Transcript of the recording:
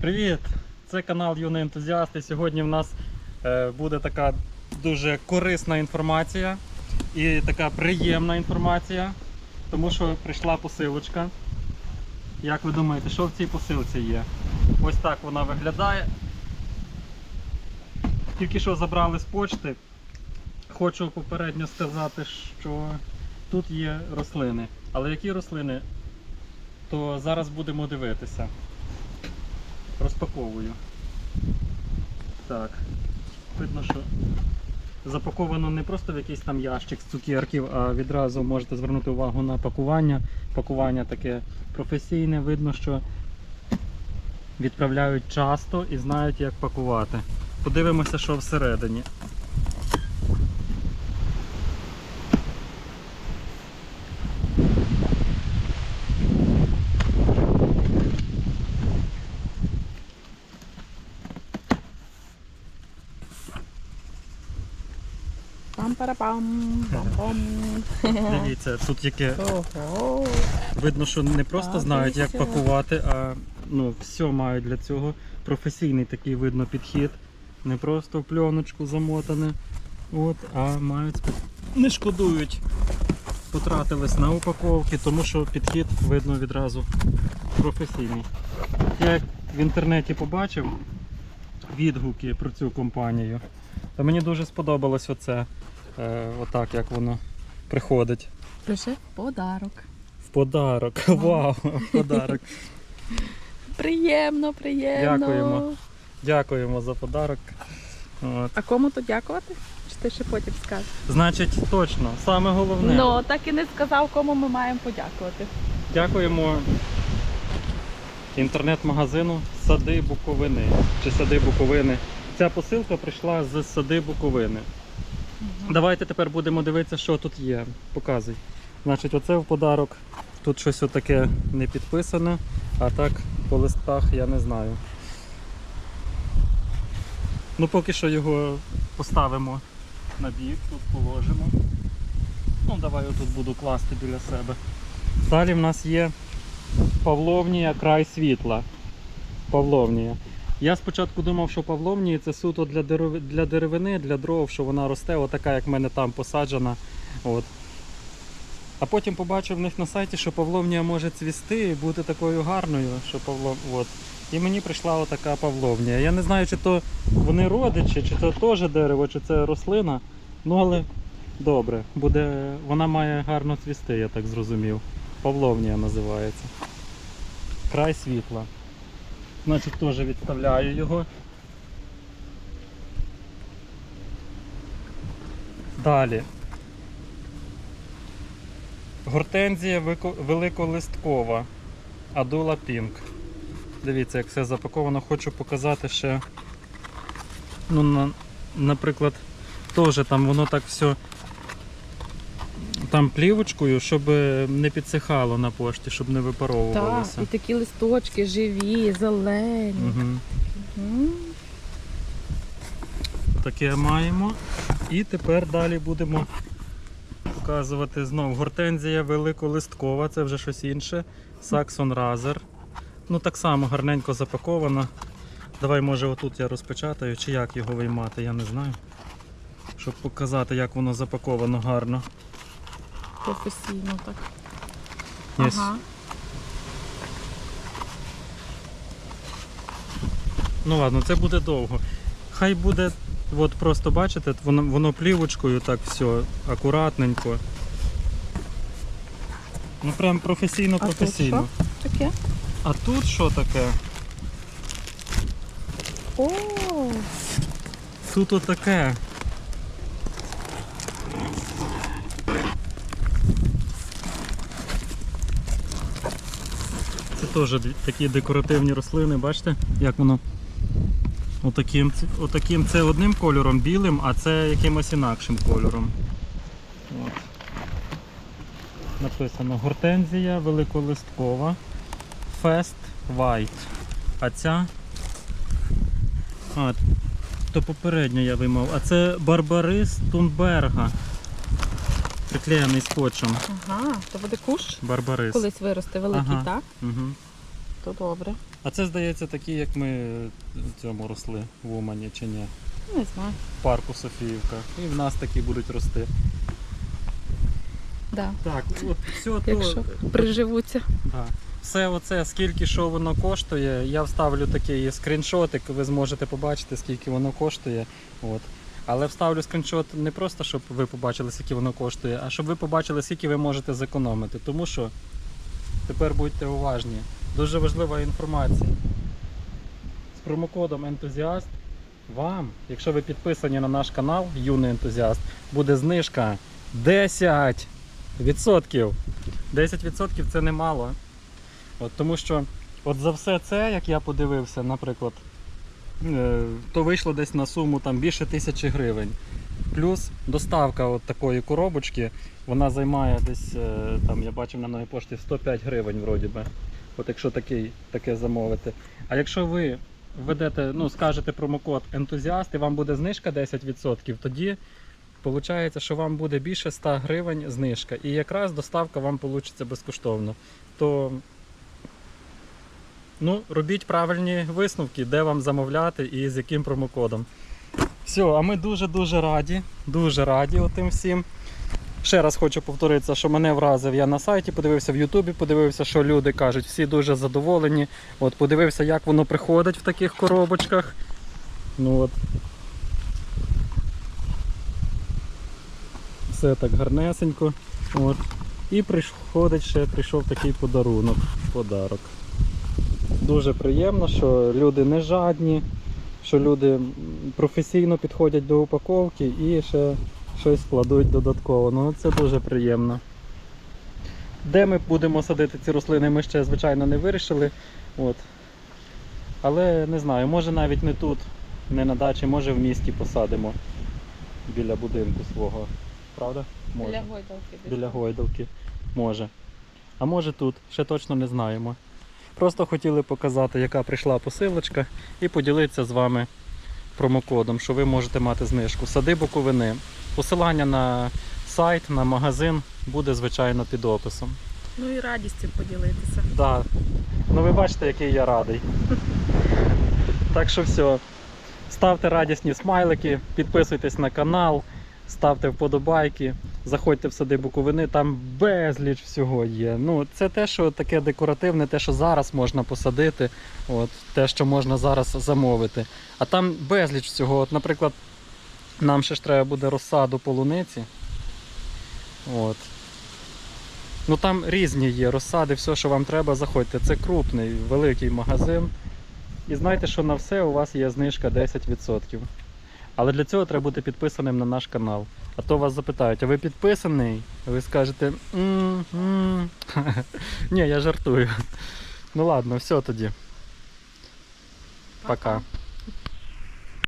Привіт! Це канал Юний Ентузіаст. І сьогодні в нас е, буде така дуже корисна інформація і така приємна інформація, тому що прийшла посилочка. Як ви думаєте, що в цій посилці є? Ось так вона виглядає. Тільки що забрали з почти. Хочу попередньо сказати, що тут є рослини. Але які рослини, то зараз будемо дивитися. Розпаковую. Так. Видно, що запаковано не просто в якийсь там ящик з цукерків, а відразу можете звернути увагу на пакування. Пакування таке професійне, видно, що відправляють часто і знають, як пакувати. Подивимося, що всередині. Пам-парапам, пам-пам. Дивіться, тут яке Видно, що не просто знають, як пакувати, а ну, все мають для цього. Професійний такий видно підхід. Не просто в пленочку замотане. От, а мають не шкодують. Потратились на упаковки, тому що підхід видно відразу професійний. Я як в інтернеті побачив відгуки про цю компанію. Та мені дуже сподобалось оце. Е, отак, як воно приходить. Пише подарок. В подарок. Вау, в подарок. Приємно, приємно. Дякуємо. Дякуємо за подарок. От. А кому то дякувати? Чи ти ще потім скажеш? Значить, точно, саме головне. Ну, так і не сказав, кому ми маємо подякувати. Дякуємо інтернет-магазину Сади Буковини. Чи Сади Буковини. Ця посилка прийшла з Сади Буковини. Давайте тепер будемо дивитися, що тут є. Показуй. Значить, оце в подарок. Тут щось отаке не підписане, а так по листках я не знаю. Ну, поки що його поставимо на бік, тут положимо. Ну, давай я тут буду класти біля себе. Далі в нас є Павловнія край світла. Павловнія. Я спочатку думав, що Павловнії це суто для, для деревини, для дров, що вона росте, отака, як в мене там посаджена. От. А потім побачив в них на сайті, що Павловнія може цвісти і бути такою гарною, що Павлов... От. І мені прийшла отака Павловнія. Я не знаю, чи то вони родичі, чи це теж дерево, чи це рослина. Ну але добре, буде... вона має гарно цвісти, я так зрозумів. Павловнія називається. Край світла. Значить, теж відставляю його. Далі. Гортензія великолисткова. Адула Пінк. Дивіться, як все запаковано. Хочу показати ще. Ну, на, наприклад, теж там воно так все там плівочкою, щоб не підсихало на пошті, щоб не Так, і такі листочки живі, зелені. Угу. М. Таке маємо. І тепер далі будемо показувати знову гортензія великолисткова, це вже щось інше. Саксон Разер. Ну так само гарненько запаковано. Давай, може, отут я розпечатаю, чи як його виймати, я не знаю. Щоб показати, як воно запаковано гарно. Професійно так. Єс. Ага. Ну ладно, це буде довго. Хай буде, от просто бачите, воно, воно плівочкою так все акуратненько. Ну прям професійно А тут професійно. Таке. А тут що таке? О, Тут отаке. Теж такі декоративні рослини, бачите, як воно отаким, отаким це одним кольором білим, а це якимось інакшим кольором. От. Написано гортензія великолисткова Fest White. А ця а, то попередньо я виймав. А це Барбарис Тунберга. Приклеєний скотчем. ага, то буде кущ. Барбарис. Колись виросте великий, Ага. так? Угу. То добре. А це здається такі, як ми в цьому росли в Умані чи ні? Не знаю. В парку Софіївка. І в нас такі будуть рости. Да. Так, от все то. Якщо приживуться. Да. Все оце, скільки що воно коштує, я вставлю такий скріншотик, ви зможете побачити, скільки воно коштує. От. Але вставлю скріншот не просто, щоб ви побачили, скільки воно коштує, а щоб ви побачили, скільки ви можете зекономити. Тому що тепер будьте уважні. Дуже важлива інформація. З промокодом ентузіаст вам, якщо ви підписані на наш канал Юний ентузіаст, буде знижка 10%. 10% це немало. От, тому що от за все це, як я подивився, наприклад, е, то вийшло десь на суму там більше тисячі гривень. Плюс доставка от такої коробочки, вона займає десь, е, там я бачив на новій пошті 105 гривень вроді би. От якщо такий, таке замовити. А якщо ви введете, ну, скажете промокод ентузіаст і вам буде знижка 10%, тоді виходить, що вам буде більше 100 гривень знижка. І якраз доставка вам вийде безкоштовно. То ну, робіть правильні висновки, де вам замовляти і з яким промокодом. Все, а ми дуже-дуже раді, дуже раді отим всім. Ще раз хочу повторитися, що мене вразив. Я на сайті подивився в Ютубі, подивився, що люди кажуть, всі дуже задоволені. От, подивився, як воно приходить в таких коробочках. Ну от. Все так гарнесенько. От. І приходить ще прийшов такий подарунок. Подарок. Дуже приємно, що люди не жадні, що люди професійно підходять до упаковки і ще щось складуть додатково. Ну це дуже приємно. Де ми будемо садити ці рослини, ми ще, звичайно, не вирішили. От. Але не знаю, може навіть не тут, не на дачі, може в місті посадимо біля будинку свого. Правда? Може. Для гойдалки. Біля гойдалки. Може. А може тут, ще точно не знаємо. Просто хотіли показати, яка прийшла посилочка, і поділитися з вами промокодом, що ви можете мати знижку. Сади Буковини. Посилання на сайт, на магазин буде, звичайно, під описом. Ну і радістю поділитися. Да. Ну ви бачите, який я радий. Так що все. Ставте радісні смайлики, підписуйтесь на канал, ставте вподобайки, заходьте в сади Буковини, там безліч всього є. Ну, це те, що таке декоративне, те, що зараз можна посадити, от, те, що можна зараз замовити. А там безліч всього. От, наприклад, нам ще ж треба буде розсаду полуниці. От. Ну там різні є розсади, все, що вам треба, заходьте. Це крупний, великий магазин. І знайте, що на все у вас є знижка 10%. Але для цього треба бути підписаним на наш канал. А то вас запитають, а ви підписаний? Ви скажете. Ні, я жартую. Ну ладно, все тоді. Пока.